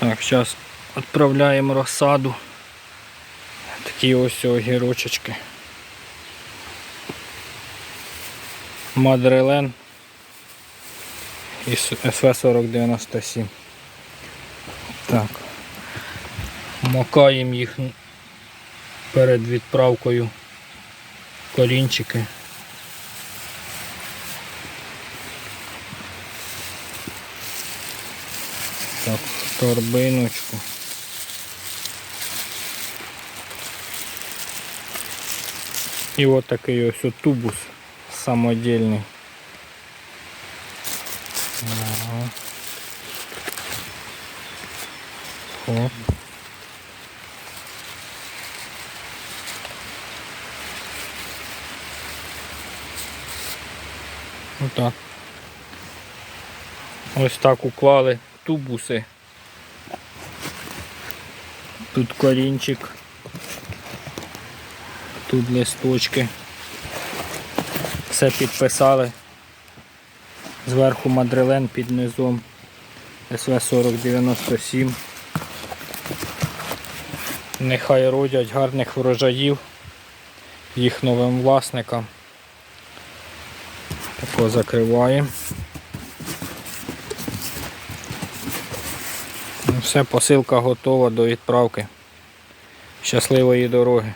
Так, зараз відправляємо розсаду. Такі ось огірочечки. Мадрелен із СВ-4097. Так. Макаємо їх перед відправкою корінчики. Так, торбиночку. І от такий ось от тубус самодільний. Ага. Оп. Отак. Ось так уклали тубуси. Тут корінчик. Тут листочки. Все підписали. Зверху мадрилен під низом СВ-4097. Нехай родять гарних врожаїв їх новим власникам. Тако закриваємо. Все, посилка готова до відправки. Щасливої дороги.